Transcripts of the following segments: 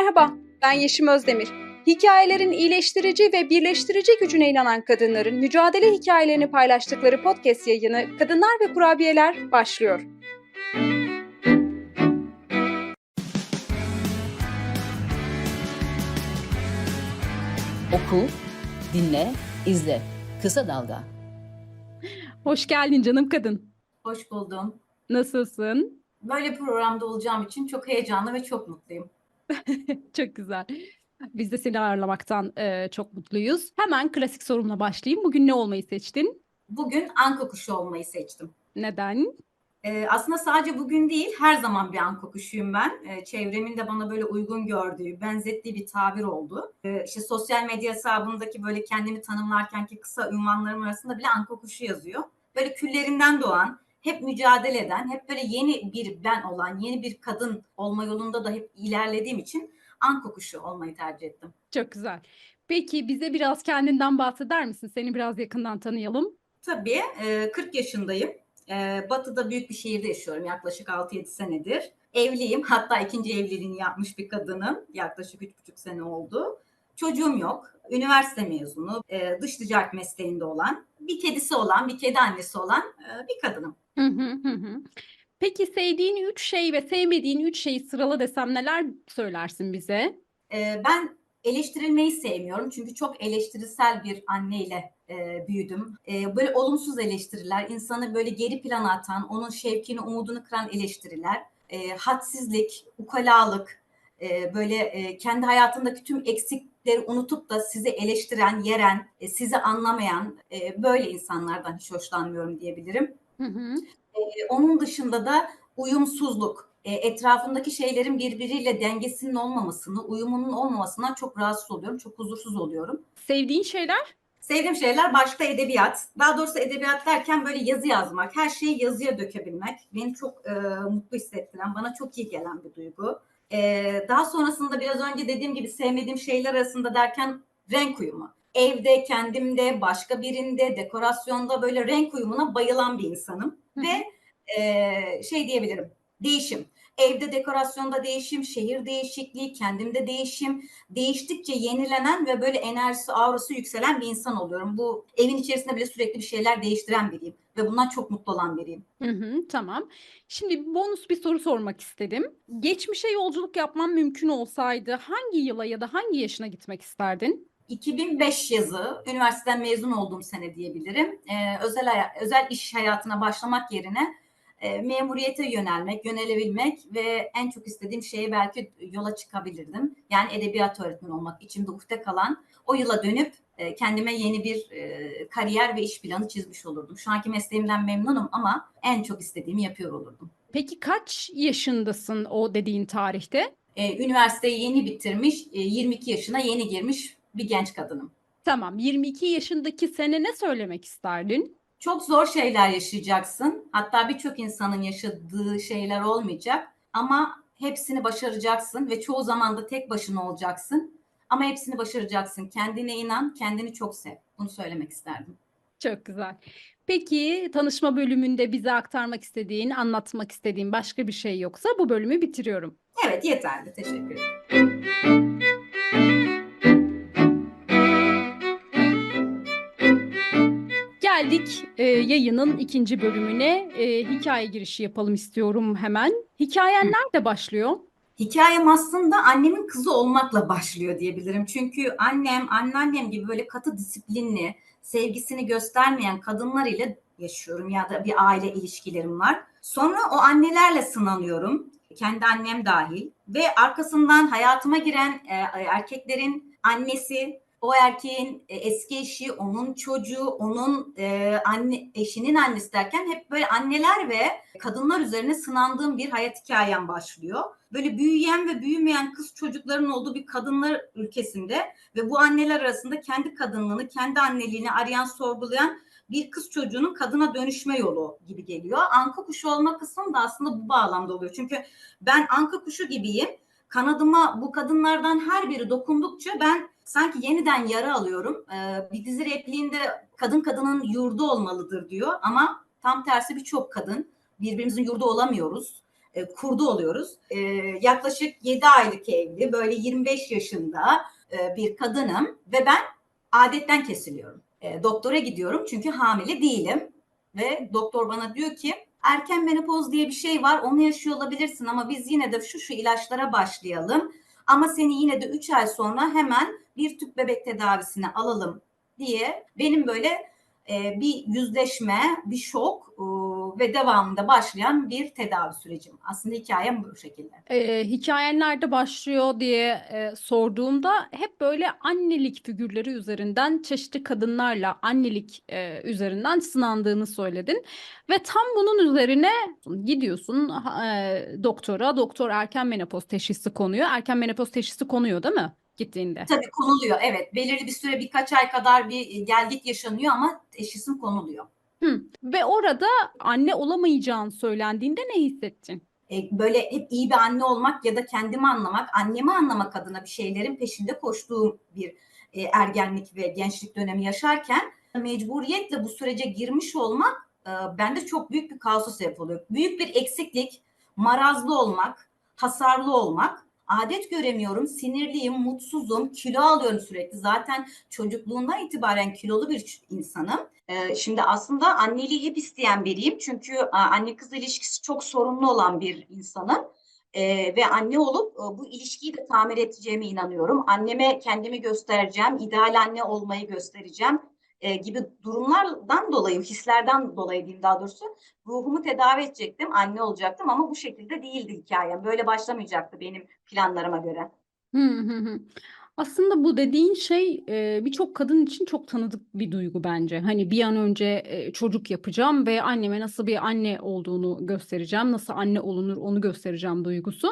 Merhaba, ben Yeşim Özdemir. Hikayelerin iyileştirici ve birleştirici gücüne inanan kadınların mücadele hikayelerini paylaştıkları podcast yayını Kadınlar ve Kurabiyeler başlıyor. Oku, dinle, izle. Kısa Dalga. Hoş geldin canım kadın. Hoş buldum. Nasılsın? Böyle programda olacağım için çok heyecanlı ve çok mutluyum. Çok güzel. Biz de seni ağırlamaktan e, çok mutluyuz. Hemen klasik sorumla başlayayım. Bugün ne olmayı seçtin? Bugün anka kuşu olmayı seçtim. Neden? Ee, aslında sadece bugün değil, her zaman bir anka kuşuyum ben. Ee, çevremin de bana böyle uygun gördüğü, benzettiği bir tabir oldu. Ee, işte sosyal medya hesabındaki böyle kendimi tanımlarkenki kısa ünvanlarım arasında bile anka kuşu yazıyor. Böyle küllerinden doğan, hep mücadele eden, hep böyle yeni bir ben olan, yeni bir kadın olma yolunda da hep ilerlediğim için anka kuşu olmayı tercih ettim. Çok güzel. Peki bize biraz kendinden bahseder misin? Seni biraz yakından tanıyalım. Tabii e, 40 yaşındayım. E, Batı'da büyük bir şehirde yaşıyorum yaklaşık 6-7 senedir. Evliyim. Hatta ikinci evliliğini yapmış bir kadınım. Yaklaşık 3,5 sene oldu. Çocuğum yok. Üniversite mezunu, e, dış ticaret mesleğinde olan, bir kedisi olan, bir kedi annesi olan e, bir kadınım. Peki sevdiğin üç şey ve sevmediğin üç şeyi sırala desem neler söylersin bize? E, ben eleştirilmeyi sevmiyorum çünkü çok eleştirisel bir anneyle e, büyüdüm. E, böyle olumsuz eleştiriler, insanı böyle geri plana atan, onun şevkini, umudunu kıran eleştiriler, e, hadsizlik, ukalalık, e, böyle e, kendi hayatındaki tüm eksikleri unutup da sizi eleştiren, yeren, e, sizi anlamayan e, böyle insanlardan hiç hoşlanmıyorum diyebilirim. Hı hı. E, onun dışında da uyumsuzluk, e, etrafındaki şeylerin birbiriyle dengesinin olmamasını, uyumunun olmamasından çok rahatsız oluyorum, çok huzursuz oluyorum. Sevdiğin şeyler? Sevdiğim şeyler başta edebiyat. Daha doğrusu edebiyat derken böyle yazı yazmak, her şeyi yazıya dökebilmek beni çok e, mutlu hissettiren, bana çok iyi gelen bir duygu. E, daha sonrasında biraz önce dediğim gibi sevmediğim şeyler arasında derken renk uyumu. Evde, kendimde, başka birinde, dekorasyonda böyle renk uyumuna bayılan bir insanım. Hı hı. Ve e, şey diyebilirim, değişim. Evde dekorasyonda değişim, şehir değişikliği, kendimde değişim, değiştikçe yenilenen ve böyle enerjisi, aurası yükselen bir insan oluyorum. Bu evin içerisinde bile sürekli bir şeyler değiştiren biriyim ve bundan çok mutlu olan biriyim. Hı hı, tamam. Şimdi bonus bir soru sormak istedim. Geçmişe yolculuk yapman mümkün olsaydı hangi yıla ya da hangi yaşına gitmek isterdin? 2005 yazı, üniversiteden mezun olduğum sene diyebilirim. Ee, özel haya- özel iş hayatına başlamak yerine e, memuriyete yönelmek, yönelebilmek ve en çok istediğim şeye belki yola çıkabilirdim. Yani edebiyat öğretmeni olmak içimde ukde kalan o yıla dönüp e, kendime yeni bir e, kariyer ve iş planı çizmiş olurdum. Şu anki mesleğimden memnunum ama en çok istediğimi yapıyor olurdum. Peki kaç yaşındasın o dediğin tarihte? E, üniversiteyi yeni bitirmiş, e, 22 yaşına yeni girmiş bir genç kadınım. Tamam, 22 yaşındaki sene ne söylemek isterdin? Çok zor şeyler yaşayacaksın. Hatta birçok insanın yaşadığı şeyler olmayacak. Ama hepsini başaracaksın ve çoğu zaman da tek başına olacaksın. Ama hepsini başaracaksın. Kendine inan, kendini çok sev. Bunu söylemek isterdim. Çok güzel. Peki tanışma bölümünde bize aktarmak istediğin, anlatmak istediğin başka bir şey yoksa bu bölümü bitiriyorum. Evet yeterli. Teşekkür ederim. Geldik e, yayının ikinci bölümüne. E, hikaye girişi yapalım istiyorum hemen. Hikayen nerede başlıyor? Hikayem aslında annemin kızı olmakla başlıyor diyebilirim. Çünkü annem, anneannem gibi böyle katı disiplinli, sevgisini göstermeyen kadınlar ile yaşıyorum ya da bir aile ilişkilerim var. Sonra o annelerle sınanıyorum. Kendi annem dahil ve arkasından hayatıma giren e, erkeklerin annesi, o erkeğin e, eski eşi, onun çocuğu, onun e, anne eşinin annesi derken hep böyle anneler ve kadınlar üzerine sınandığım bir hayat hikayem başlıyor. Böyle büyüyen ve büyümeyen kız çocukların olduğu bir kadınlar ülkesinde ve bu anneler arasında kendi kadınlığını, kendi anneliğini arayan, sorgulayan bir kız çocuğunun kadına dönüşme yolu gibi geliyor. Anka kuşu olma kısmım da aslında bu bağlamda oluyor. Çünkü ben anka kuşu gibiyim. Kanadıma bu kadınlardan her biri dokundukça ben sanki yeniden yara alıyorum. Ee, bir dizi repliğinde kadın kadının yurdu olmalıdır diyor ama tam tersi birçok kadın birbirimizin yurdu olamıyoruz. e, kurdu oluyoruz. E, yaklaşık 7 aylık evli, böyle 25 yaşında e, bir kadınım ve ben adetten kesiliyorum. E, doktora gidiyorum çünkü hamile değilim ve doktor bana diyor ki erken menopoz diye bir şey var onu yaşıyor olabilirsin ama biz yine de şu şu ilaçlara başlayalım. Ama seni yine de 3 ay sonra hemen bir tüp bebek tedavisine alalım diye benim böyle e, bir yüzleşme, bir şok e, ve devamında başlayan bir tedavi sürecim. Aslında hikayem bu şekilde. Eee, hikayen nerede başlıyor diye eee, sorduğumda hep böyle annelik figürleri üzerinden çeşitli kadınlarla annelik eee, üzerinden sınandığını söyledin ve tam bunun üzerine gidiyorsun eee, doktora, doktor erken menopoz teşhisi konuyor. Erken menopoz teşhisi konuyor değil mi gittiğinde? Tabii konuluyor evet. Belirli bir süre birkaç ay kadar bir e, gelgit yaşanıyor ama teşhisim konuluyor. Hı. Ve orada anne olamayacağın söylendiğinde ne hissettin? E, böyle hep iyi bir anne olmak ya da kendimi anlamak, annemi anlamak adına bir şeylerin peşinde koştuğum bir e, ergenlik ve gençlik dönemi yaşarken mecburiyetle bu sürece girmiş olmak e, bende çok büyük bir kaosa sebep oluyor. Büyük bir eksiklik, marazlı olmak, hasarlı olmak. Adet göremiyorum, sinirliyim, mutsuzum, kilo alıyorum sürekli. Zaten çocukluğundan itibaren kilolu bir insanım. Ee, Şimdi aslında anneliği hep isteyen biriyim. Çünkü a, anne kız ilişkisi çok sorunlu olan bir insanım. Ee, ve anne olup e, bu ilişkiyi de tamir edeceğime inanıyorum. Anneme kendimi göstereceğim, ideal anne olmayı göstereceğim e, gibi durumlardan dolayı, hislerden dolayı diyeyim daha doğrusu ruhumu tedavi edecektim, anne olacaktım ama bu şekilde değildi hikayem. Böyle başlamayacaktı benim planlarıma göre. Aslında bu dediğin şey birçok kadın için çok tanıdık bir duygu bence. Hani bir an önce çocuk yapacağım ve anneme nasıl bir anne olduğunu göstereceğim, nasıl anne olunur onu göstereceğim duygusu.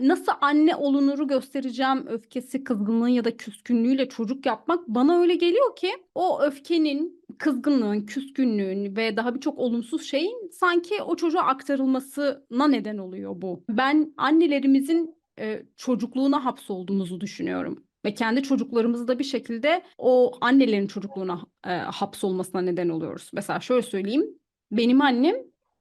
Nasıl anne olunuru göstereceğim öfkesi, kızgınlığı ya da küskünlüğüyle çocuk yapmak bana öyle geliyor ki o öfkenin, kızgınlığın, küskünlüğün ve daha birçok olumsuz şeyin sanki o çocuğa aktarılmasına neden oluyor bu. Ben annelerimizin çocukluğuna hapsolduğumuzu düşünüyorum. Ve kendi çocuklarımızı da bir şekilde o annelerin çocukluğuna e, hapsolmasına neden oluyoruz. Mesela şöyle söyleyeyim. Benim annem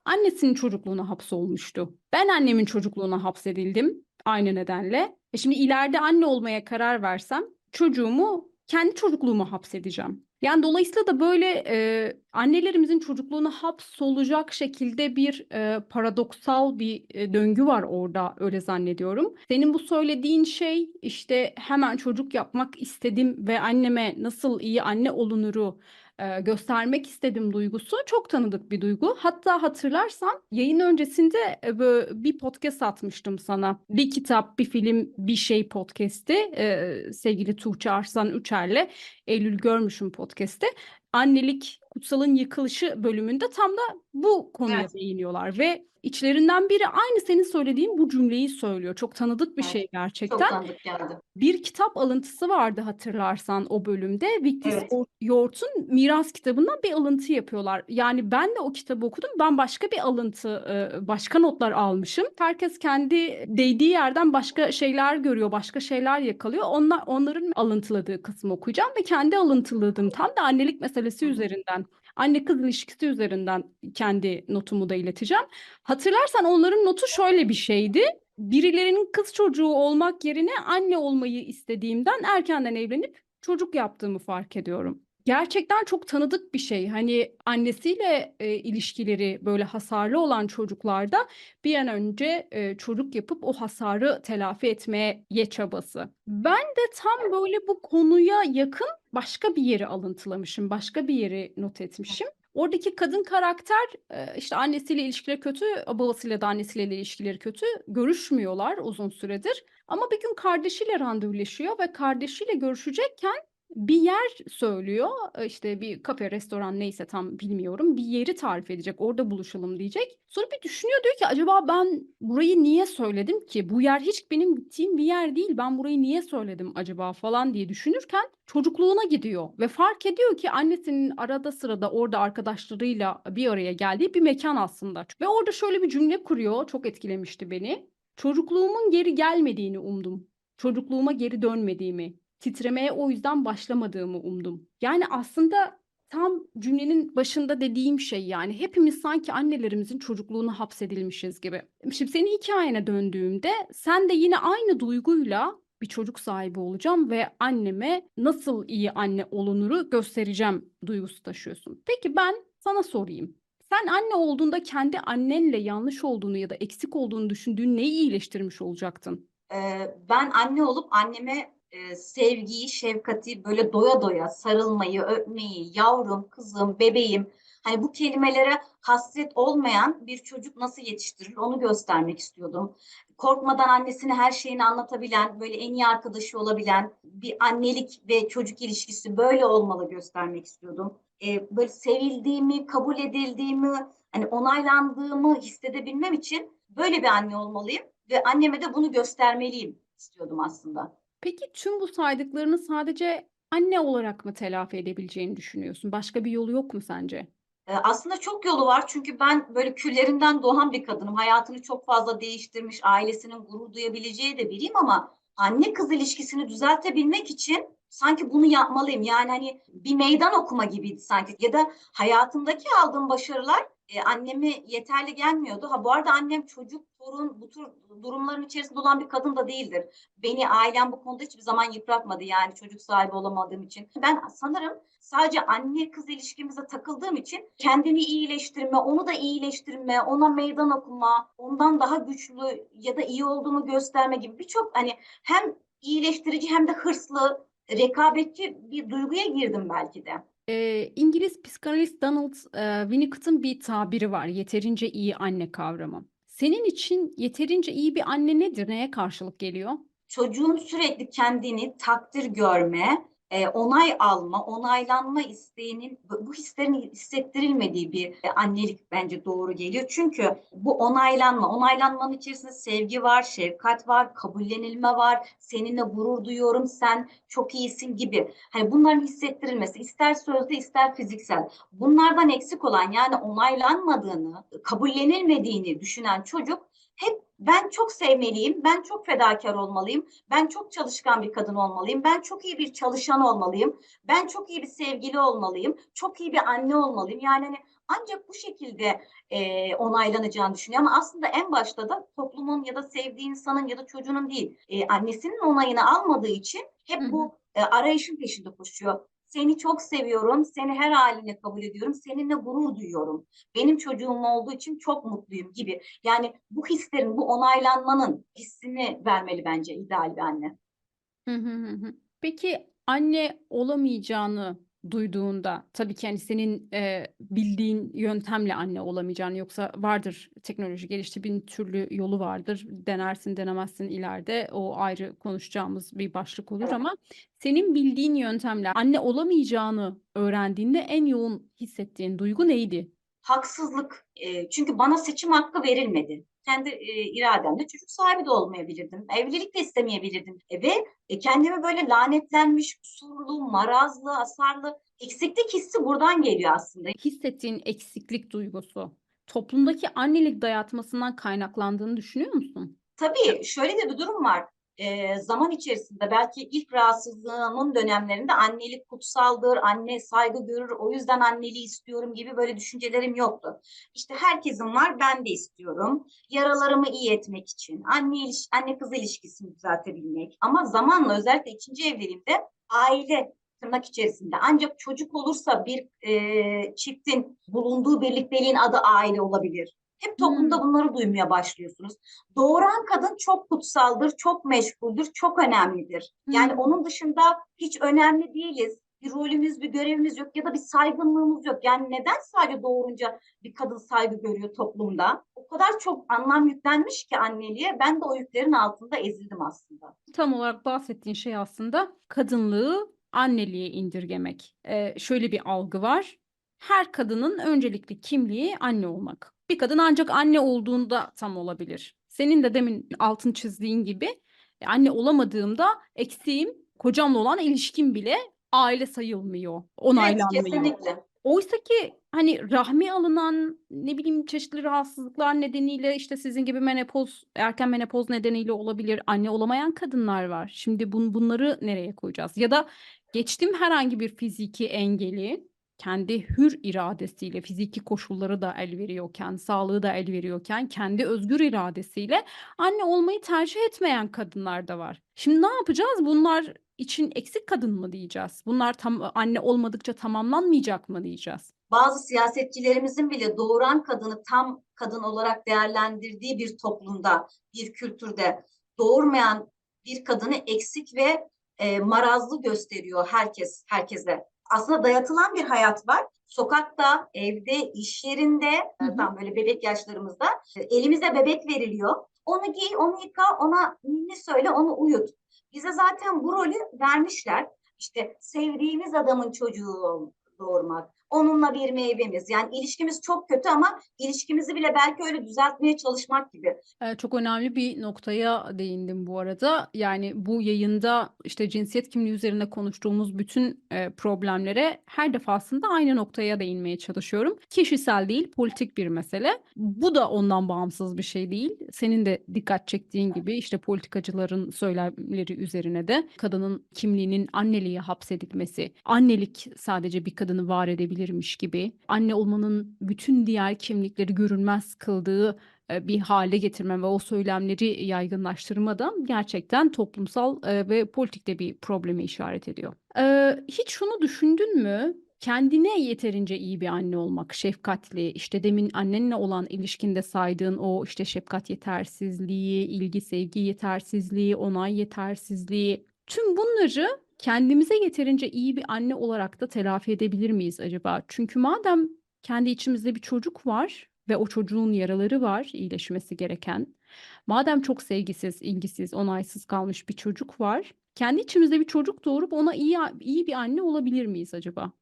annesinin çocukluğuna hapsolmuştu. Ben annemin çocukluğuna hapsedildim aynı nedenle. E şimdi ileride anne olmaya karar versem çocuğumu kendi çocukluğuma hapsedeceğim. Yani dolayısıyla da böyle e, annelerimizin çocukluğuna hapsolacak şekilde bir e, paradoksal bir e, döngü var orada öyle zannediyorum. Senin bu söylediğin şey işte hemen çocuk yapmak istedim ve anneme nasıl iyi anne olunuru e, göstermek istedim duygusu çok tanıdık bir duygu. Hatta hatırlarsan yayın öncesinde e, bir podcast atmıştım sana. Bir kitap, bir film, bir şey podcast'i e, sevgili Tuğçe Arslan Üçer'le Eylül Görmüş'üm podcast'i. Annelik Kutsal'ın Yıkılışı bölümünde tam da bu konuya Evet. değiniyorlar ve içlerinden biri aynı senin söylediğin bu cümleyi söylüyor. Çok tanıdık bir Evet, şey Çok gerçekten. tanıdık geldi. Bir kitap alıntısı vardı hatırlarsan o bölümde. Victor Evet. Yoğurt'un Miras kitabından bir alıntı yapıyorlar. Yani ben de o kitabı okudum. Ben başka bir alıntı, e, başka notlar almışım. Herkes kendi değdiği yerden başka şeyler görüyor, başka şeyler yakalıyor. Onlar onların alıntıladığı kısmı okuyacağım ve kendi alıntıladığım tam da annelik meselesi üzerinden, anne kız ilişkisi üzerinden kendi notumu da ileteceğim. Hatırlarsan onların notu şöyle bir şeydi. Birilerinin kız çocuğu olmak yerine anne olmayı istediğimden erkenden evlenip çocuk yaptığımı fark ediyorum. Gerçekten çok tanıdık bir şey. Hani annesiyle e, ilişkileri böyle hasarlı olan çocuklarda bir an önce e, çocuk yapıp o hasarı telafi etmeye çabası. Ben de tam böyle bu konuya yakın başka bir yeri alıntılamışım, başka bir yeri not etmişim. Oradaki kadın karakter işte annesiyle ilişkileri kötü, babasıyla da annesiyle ilişkileri kötü. Görüşmüyorlar uzun süredir. Ama bir gün kardeşiyle randevuleşiyor ve kardeşiyle görüşecekken bir yer söylüyor. İşte bir kafe, restoran neyse tam bilmiyorum. Bir yeri tarif edecek. Orada buluşalım diyecek. Sonra bir düşünüyor diyor ki acaba ben burayı niye söyledim ki? Bu yer hiç benim gittiğim bir yer değil. Ben burayı niye söyledim acaba falan diye düşünürken çocukluğuna gidiyor ve fark ediyor ki annesinin arada sırada orada arkadaşlarıyla bir araya geldiği bir mekan aslında. Ve orada şöyle bir cümle kuruyor. Çok etkilemişti beni. Çocukluğumun geri gelmediğini umdum. Çocukluğuma geri dönmediğimi, titremeye o yüzden başlamadığımı umdum. Yani aslında tam cümlenin başında dediğim şey yani hepimiz sanki annelerimizin çocukluğuna hapsedilmişiz gibi. Şimdi senin hikayene döndüğümde sen de yine aynı duyguyla bir çocuk sahibi olacağım ve anneme nasıl iyi anne olunuru göstereceğim duygusu taşıyorsun. Peki ben sana sorayım. Sen anne olduğunda kendi annenle yanlış olduğunu ya da eksik olduğunu düşündüğün neyi iyileştirmiş olacaktın? Ee, ben anne olup anneme e, sevgiyi, şefkati böyle doya doya sarılmayı, öpmeyi, yavrum, kızım, bebeğim hani bu kelimelere hasret olmayan bir çocuk nasıl yetiştirilir onu göstermek istiyordum. Korkmadan annesine her şeyini anlatabilen, böyle en iyi arkadaşı olabilen bir annelik ve çocuk ilişkisi böyle olmalı göstermek istiyordum. Ee, böyle sevildiğimi, kabul edildiğimi, hani onaylandığımı hissedebilmem için böyle bir anne olmalıyım ve anneme de bunu göstermeliyim istiyordum aslında. Peki tüm bu saydıklarını sadece anne olarak mı telafi edebileceğini düşünüyorsun? Başka bir yolu yok mu sence? Ee, aslında çok yolu var çünkü ben böyle küllerinden doğan bir kadınım. Hayatını çok fazla değiştirmiş, ailesinin gurur duyabileceği de biriyim ama anne kız ilişkisini düzeltebilmek için sanki bunu yapmalıyım. Yani hani bir meydan okuma gibiydi sanki. Ya da hayatımdaki aldığım başarılar e, anneme yeterli gelmiyordu. Ha bu arada annem çocuk, torun bu tür durumların içerisinde olan bir kadın da değildir. Beni ailem bu konuda hiçbir zaman yıpratmadı yani çocuk sahibi olamadığım için. Ben sanırım sadece anne kız ilişkimize takıldığım için kendimi iyileştirme, onu da iyileştirme, ona meydan okuma, ondan daha güçlü ya da iyi olduğumu gösterme gibi birçok hani hem iyileştirici hem de hırslı, rekabetçi bir duyguya girdim belki de. Ee, İngiliz psikanalist Donald e, Winnicott'ın bir tabiri var. Yeterince iyi anne kavramı. Senin için yeterince iyi bir anne nedir? Neye karşılık geliyor? çocuğun sürekli kendini takdir görme, e, onay alma, onaylanma isteğinin bu hislerin hissettirilmediği bir e, annelik bence doğru geliyor. Çünkü bu onaylanma, onaylanmanın içerisinde sevgi var, şefkat var, kabullenilme var, seninle gurur duyuyorum, sen çok iyisin gibi. Hani bunların hissettirilmesi ister sözde ister fiziksel. Bunlardan eksik olan yani onaylanmadığını, kabullenilmediğini düşünen çocuk hep ben çok sevmeliyim, ben çok fedakar olmalıyım, ben çok çalışkan bir kadın olmalıyım, ben çok iyi bir çalışan olmalıyım, ben çok iyi bir sevgili olmalıyım, çok iyi bir anne olmalıyım. Yani hani ancak bu şekilde e, onaylanacağını düşünüyor ama aslında en başta da toplumun ya da sevdiği insanın ya da çocuğunun değil, e, annesinin onayını almadığı için hep bu e, arayışın peşinde koşuyor. Seni çok seviyorum, seni her haline kabul ediyorum, seninle gurur duyuyorum. Benim çocuğum olduğu için çok mutluyum gibi. Yani bu hislerin, bu onaylanmanın hissini vermeli bence ideal bir anne. Peki anne olamayacağını duyduğunda tabii ki hani senin e, bildiğin yöntemle anne olamayacağını yoksa vardır teknoloji gelişti bin türlü yolu vardır denersin denemezsin ileride o ayrı konuşacağımız bir başlık olur ama senin bildiğin yöntemle anne olamayacağını öğrendiğinde en yoğun hissettiğin duygu neydi? Haksızlık. E, çünkü bana seçim hakkı verilmedi. Kendi e, irademle çocuk sahibi de olmayabilirdim. Evlilik de istemeyebilirdim. E, ve e, kendimi böyle lanetlenmiş, kusurlu, marazlı, hasarlı, eksiklik hissi buradan geliyor aslında. Hissettiğin eksiklik duygusu toplumdaki annelik dayatmasından kaynaklandığını düşünüyor musun? Tabii şöyle de bir durum var. Ee, zaman içerisinde belki ilk rahatsızlığımın dönemlerinde annelik kutsaldır, anne saygı görür, o yüzden anneliği istiyorum gibi böyle düşüncelerim yoktu. İşte herkesin var, ben de istiyorum. Yaralarımı iyi etmek için, anne iliş anne kız ilişkisini düzeltebilmek. Ama zamanla özellikle ikinci evliliğimde aile tırnak içerisinde ancak çocuk olursa bir e, çiftin bulunduğu birlikteliğin adı aile olabilir. Hep toplumda Hmm. bunları duymaya başlıyorsunuz. Doğuran kadın çok kutsaldır, çok meşguldür, çok önemlidir. Yani Hmm. onun dışında hiç önemli değiliz. Bir rolümüz, bir görevimiz yok ya da bir saygınlığımız yok. Yani neden sadece doğurunca bir kadın saygı görüyor toplumda? O kadar çok anlam yüklenmiş ki anneliğe. Ben de o yüklerin altında ezildim aslında. Tam olarak bahsettiğin şey aslında kadınlığı anneliğe indirgemek. Ee, şöyle bir algı var. Her kadının öncelikli kimliği anne olmak. Bir kadın ancak anne olduğunda tam olabilir. Senin de demin altın çizdiğin gibi e, anne olamadığımda eksiğim kocamla olan ilişkim bile aile sayılmıyor, Evet, onaylanmıyor. kesinlikle. Oysa ki hani rahmi alınan ne bileyim çeşitli rahatsızlıklar nedeniyle işte sizin gibi menopoz, erken menopoz nedeniyle olabilir. Anne olamayan kadınlar var. Şimdi bun, bunları nereye koyacağız? Ya da geçtim herhangi bir fiziki engeli kendi hür iradesiyle fiziki koşulları da el veriyorken, sağlığı da el veriyorken kendi özgür iradesiyle anne olmayı tercih etmeyen kadınlar da var. Şimdi ne yapacağız? Bunlar için eksik kadın mı diyeceğiz? Bunlar tam anne olmadıkça tamamlanmayacak mı diyeceğiz? Bazı siyasetçilerimizin bile doğuran kadını tam kadın olarak değerlendirdiği bir toplumda, bir kültürde doğurmayan bir kadını eksik ve e, marazlı gösteriyor herkes herkese. Aslında dayatılan bir hayat var. Sokakta, evde, iş yerinde, Hı hı. tam böyle bebek yaşlarımızda e, elimize bebek veriliyor. Onu giy, onu yıka, ona ninni söyle, onu uyut. Bize zaten bu rolü vermişler. İşte sevdiğimiz adamın çocuğu doğurmak, onunla bir meyvemiz. Yani ilişkimiz çok kötü ama ilişkimizi bile belki öyle düzeltmeye çalışmak gibi. Ee, Çok önemli bir noktaya değindim bu arada. Yani bu yayında işte cinsiyet kimliği üzerine konuştuğumuz bütün e, problemlere her defasında aynı noktaya değinmeye çalışıyorum. Kişisel değil, politik bir mesele. Bu da ondan bağımsız bir şey değil. Senin de dikkat çektiğin gibi işte politikacıların söylemleri üzerine de kadının kimliğinin anneliğe hapsedilmesi, annelik sadece bir kadını var edebilirmiş gibi, anne olmanın bütün diğer kimlikleri görünmez kıldığı e, bir hale getirme ve o söylemleri yaygınlaştırma da gerçekten toplumsal e, ve politikte bir probleme işaret ediyor. E, Hiç şunu düşündün mü? Kendine yeterince iyi bir anne olmak, şefkatli, işte demin annenle olan ilişkinde saydığın o işte şefkat yetersizliği, ilgi sevgi yetersizliği, onay yetersizliği, tüm bunları kendimize yeterince iyi bir anne olarak da telafi edebilir miyiz acaba? Çünkü madem kendi içimizde bir çocuk var ve o çocuğun yaraları var iyileşmesi gereken. Madem çok sevgisiz, ilgisiz, onaysız kalmış bir çocuk var, kendi içimizde bir çocuk doğurup ona iyi iyi bir anne olabilir miyiz acaba?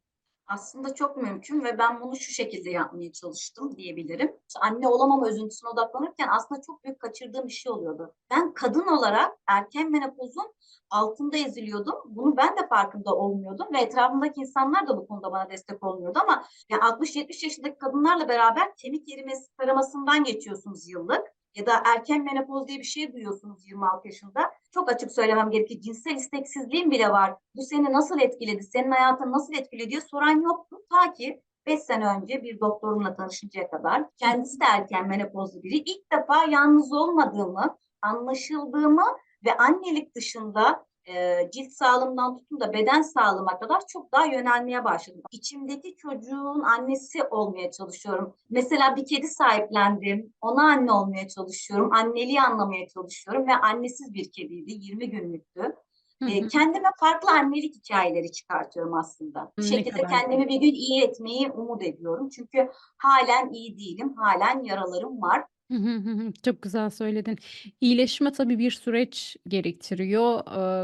Aslında çok mümkün ve ben bunu şu şekilde yapmaya çalıştım diyebilirim. Anne olamama üzüntüsüne odaklanırken aslında çok büyük kaçırdığım bir şey oluyordu. Ben kadın olarak erken menopozun altında eziliyordum. Bunu ben de farkında olmuyordum ve etrafımdaki insanlar da bu konuda bana destek olmuyordu ama yani 60-70 yaşındaki kadınlarla beraber kemik erimesi taramasından geçiyorsunuz yıllık ya da erken menopoz diye bir şey duyuyorsunuz 26 yaşında. Çok açık söylemem gerekir. Cinsel isteksizliğim bile var. Bu seni nasıl etkiledi, senin hayatını nasıl etkiledi diye soran yoktu. Ta ki 5 sene önce bir doktorumla tanışıncaya kadar kendisi de erken menopozlu biri. İlk defa yalnız olmadığımı, anlaşıldığımı ve annelik dışında e, cilt sağlığımdan tutun da beden sağlığıma kadar çok daha yönelmeye başladım. İçimdeki çocuğun annesi olmaya çalışıyorum. Mesela bir kedi sahiplendim. Ona anne olmaya çalışıyorum. Anneliği anlamaya çalışıyorum ve annesiz bir kediydi. 20 günlüktü. Hı E, hı. kendime farklı annelik hikayeleri çıkartıyorum aslında. Bu şekilde kendimi bir gün iyi etmeyi umut ediyorum. Çünkü halen iyi değilim. Halen yaralarım var. Çok güzel söyledin. İyileşme tabii bir süreç gerektiriyor.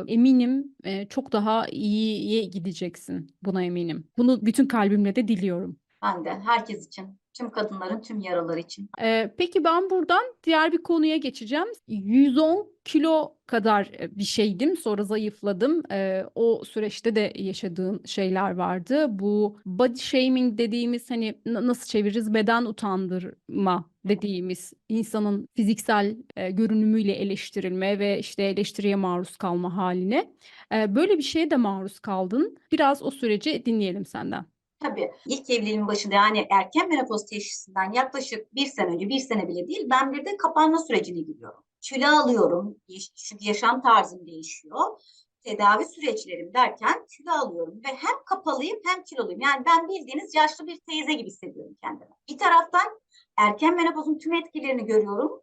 Eminim çok daha iyiye gideceksin. Buna eminim. Bunu bütün kalbimle de diliyorum. Ben de herkes için, tüm kadınların tüm yaraları için. Ee, peki ben buradan diğer bir konuya geçeceğim. 110 kilo kadar e, bir şeydim, sonra zayıfladım. Ee, o süreçte de yaşadığın şeyler vardı. Bu body shaming dediğimiz hani na- nasıl çeviririz? Beden utandırma dediğimiz insanın fiziksel e, görünümüyle eleştirilme ve işte eleştiriye maruz kalma haline. Ee, böyle bir şeye de maruz kaldın. Biraz o süreci dinleyelim senden. Tabii ilk evliliğimin başında yani erken menopoz teşhisinden yaklaşık bir sene önce, bir sene bile değil ben bir de kapanma sürecine giriyorum. Kilo alıyorum çünkü yaşam tarzım değişiyor. Tedavi süreçlerim derken kilo alıyorum ve hem kapalıyım hem kiloluyum. Yani ben bildiğiniz yaşlı bir teyze gibi hissediyorum kendimi. Bir taraftan erken menopozun tüm etkilerini görüyorum.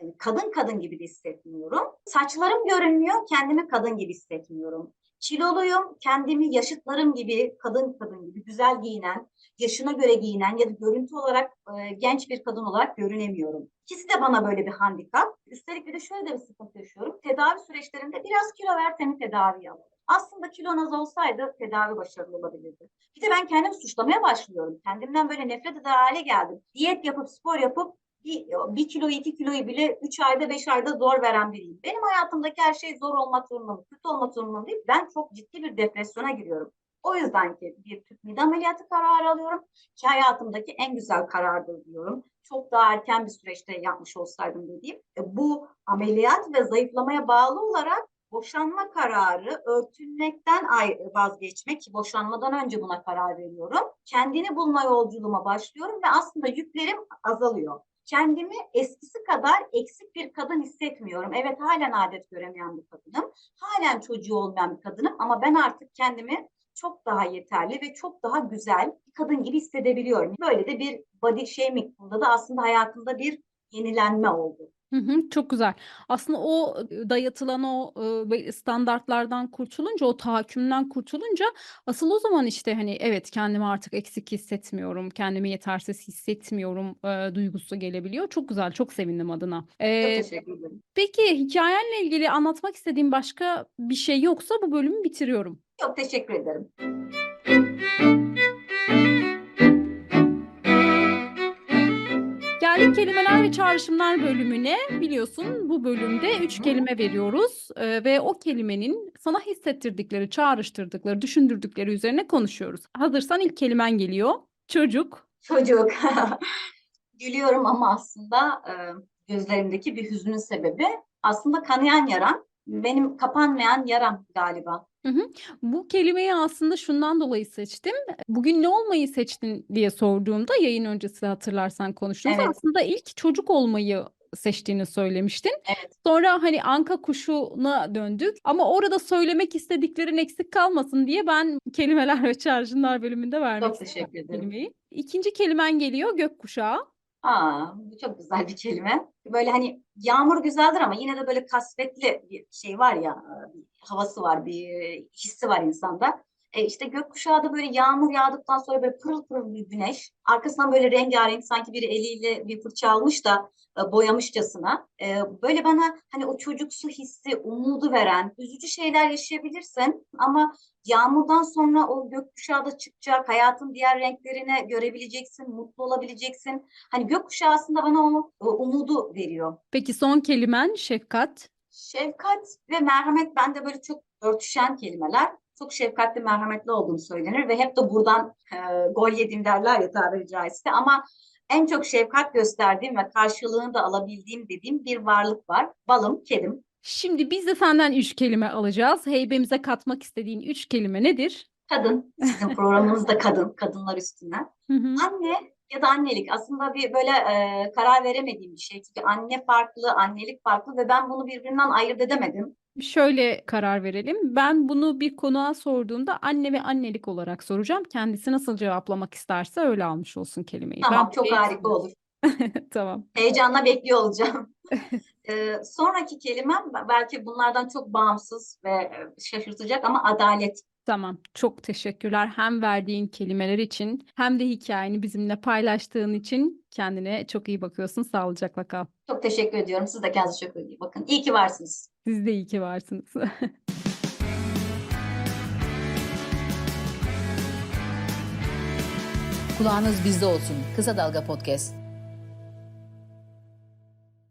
Yani kadın kadın gibi de hissetmiyorum. Saçlarım görünmüyor, kendimi kadın gibi hissetmiyorum. Kiloluyum, kendimi yaşıtlarım gibi, kadın kadın gibi güzel giyinen, yaşına göre giyinen ya da görüntü olarak e, genç bir kadın olarak görünemiyorum. İkisi de bana böyle bir handikap. Üstelik bir de şöyle de bir sıkıntı yaşıyorum. Tedavi süreçlerinde biraz kilo ver seni tedaviye alalım. Aslında kilon az olsaydı tedavi başarılı olabilirdi. Bir de ben kendimi suçlamaya başlıyorum. Kendimden böyle nefret eder hale geldim. Diyet yapıp spor yapıp bir, bir kilo iki kiloyu bile üç ayda beş ayda zor veren biriyim. Benim hayatımdaki her şey zor olmak zorunda mı? Kötü olmak zorunda mı değil. Ben çok ciddi bir depresyona giriyorum. O yüzden ki bir tüp mide ameliyatı kararı alıyorum ki hayatımdaki en güzel karardır diyorum. Çok daha erken bir süreçte yapmış olsaydım dediğim. E, bu ameliyat ve zayıflamaya bağlı olarak boşanma kararı örtünmekten vazgeçmek ki boşanmadan önce buna karar veriyorum. Kendini bulma yolculuğuma başlıyorum ve aslında yüklerim azalıyor. Kendimi eskisi kadar eksik bir kadın hissetmiyorum. Evet halen adet göremeyen bir kadınım. Halen çocuğu olmayan bir kadınım ama ben artık kendimi çok daha yeterli ve çok daha güzel bir kadın gibi hissedebiliyorum. Böyle de bir body shaming bunda da aslında hayatımda bir yenilenme oldu. Hı hı, çok güzel. Aslında o dayatılan o standartlardan kurtulunca, o tahakkümden kurtulunca asıl o zaman işte hani evet kendimi artık eksik hissetmiyorum, kendimi yetersiz hissetmiyorum e, duygusu gelebiliyor. Çok güzel, çok sevindim adına. Çok E, teşekkür ederim. peki hikayenle ilgili anlatmak istediğim başka bir şey yoksa bu bölümü bitiriyorum. Çok teşekkür ederim. Kelimeler ve çağrışımlar bölümüne. Biliyorsun bu bölümde üç kelime veriyoruz e, ve o kelimenin sana hissettirdikleri, çağrıştırdıkları, düşündürdükleri üzerine konuşuyoruz. Hazırsan ilk kelimen geliyor. Çocuk. Çocuk. Gülüyorum ama aslında e, gözlerimdeki bir hüznün sebebi aslında kanayan yaram. Benim kapanmayan yaram galiba. Bu kelimeyi aslında şundan dolayı seçtim. Bugün ne olmayı seçtin diye sorduğumda yayın öncesi hatırlarsan konuştuğumuzda Evet. aslında ilk çocuk olmayı seçtiğini söylemiştin. Evet. Sonra hani anka kuşuna döndük ama orada söylemek istediklerin eksik kalmasın diye ben kelimeler ve çağrışımlar bölümünde vermek Çok teşekkür ederim. kelimeyi. İkinci kelimen geliyor gökkuşağı. Aa, bu çok güzel bir kelime. Böyle hani yağmur güzeldir ama yine de böyle kasvetli bir şey var ya, e, bir havası var, bir hissi var insanda. E işte gökkuşağı da böyle yağmur yağdıktan sonra böyle pırıl pırıl bir güneş. Arkasından böyle rengarenk sanki biri eliyle bir fırça almış da e, boyamışçasına. E, böyle bana hani o çocuksu hissi, umudu veren, üzücü şeyler yaşayabilirsin ama Yağmurdan sonra o gökkuşağı da çıkacak, hayatın diğer renklerini görebileceksin, mutlu olabileceksin. Hani gökkuşağı aslında bana o, o umudu veriyor. Peki son kelimen şefkat. Şefkat ve merhamet bende böyle çok örtüşen kelimeler. Çok şefkatli, merhametli olduğum söylenir ve hep de buradan e, gol yedim derler ya tabiri caizse. Ama en çok şefkat gösterdiğim ve karşılığını da alabildiğim dediğim bir varlık var. Balım, kedim. Şimdi biz de senden üç kelime alacağız. Heybemize katmak istediğin üç kelime nedir? Kadın, sizin programınızda kadın, kadınlar üstüne. Hı hı. Anne ya da annelik aslında bir böyle e, karar veremediğim bir şey. Çünkü anne farklı, annelik farklı ve ben bunu birbirinden ayırt edemedim. Şöyle karar verelim. Ben bunu bir konuğa sorduğumda anne ve annelik olarak soracağım. Kendisi nasıl cevaplamak isterse öyle almış olsun kelimeyi. Tamam, Ben çok buraya harika olur. Tamam. Heyecanla bekliyor olacağım. E, sonraki kelimem belki bunlardan çok bağımsız ve şaşırtacak ama adalet. Tamam. Çok teşekkürler. Hem verdiğin kelimeler için hem de hikayeni bizimle paylaştığın için kendine çok iyi bakıyorsun. Sağlıcakla kal. Çok teşekkür ediyorum. Siz de kendinize çok iyi bakın. İyi ki varsınız. Siz de iyi ki varsınız. Kulağınız bizde olsun. Kısa Dalga Podcast.